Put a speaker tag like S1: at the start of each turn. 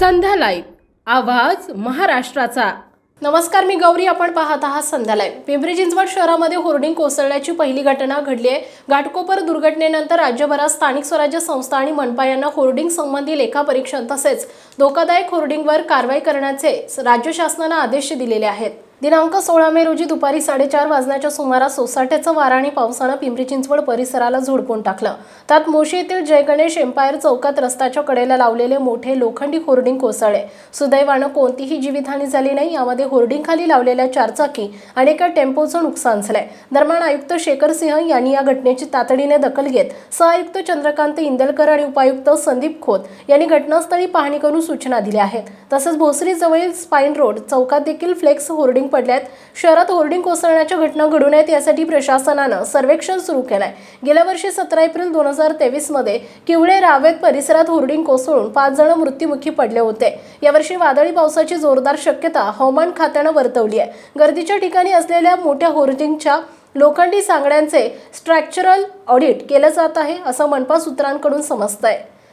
S1: संध्या live आवाज महाराष्ट्राचा. नमस्कार मी गौरी. आपण पाहत आहात संध्यालय पिंपरी चिंचवड शहरामध्ये होर्डिंग कोसळण्याची पहिली घटना घडली आहे. घाटकोपर दुर्घटनेनंतर राज्यभरात स्थानिक स्वराज्य संस्था आणि मनपा यांना होर्डिंग संबंधी लेखापरीक्षण तसेच धोकादायक होर्डिंगवर कारवाई करण्याचे राज्य शासनानं आदेश दिलेले आहेत. दिनांक सोळा मे रोजी दुपारी साडेचार वाजण्याच्या सुमारास सोसाट्याचं वारा आणि पावसानं पिंपरी चिंचवड परिसराला झोडपून टाकलं. त्यात मोशी येथील जयगणेश एम्पायर चौकात रस्त्याच्या कडेला लावलेले मोठे लोखंडी होर्डिंग कोसळले. सुदैवानं कोणतीही जीवितहानी झाली नाही. यामध्ये होर्डिंग खाली लावलेल्या चारचाकी आणि एका टेम्पोचं नुकसान झालंय. दरम्यान आयुक्त शेखर सिंह यांनी या घटनेची तातडीने दखल घेत सहआयुक्त चंद्रकांत इंदलकर आणि उपायुक्त संदीप खोत यांनी घटनास्थळी पाहणी करून सूचना दिल्या आहेत. तसंच भोसरीजवळील स्पाईन रोड चौकात देखील फ्लेक्स होर्डिंग पडल्यात. शहरात होर्डिंग कोसळण्याच्या घटना घडू नयेत यासाठी प्रशासनानं सर्वेक्षण सुरू केलंय. गेल्या वर्षी सतरा एप्रिल दोन हजार तेवीसमध्ये किवळे रावेत परिसरात होर्डिंग कोसळून पाच जण मृत्यूमुखी पडले होते. यावर्षी वादळी पावसाची जोरदार शक्यता हवामान खात्यानं वर्तवली आहे. गर्दीच्या ठिकाणी असलेल्या मोठ्या होर्डिंगच्या लोखंडी सांगड्यांचे स्ट्रक्चरल ऑडिट केलं जात आहे असं मनपा सूत्रांकडून आहे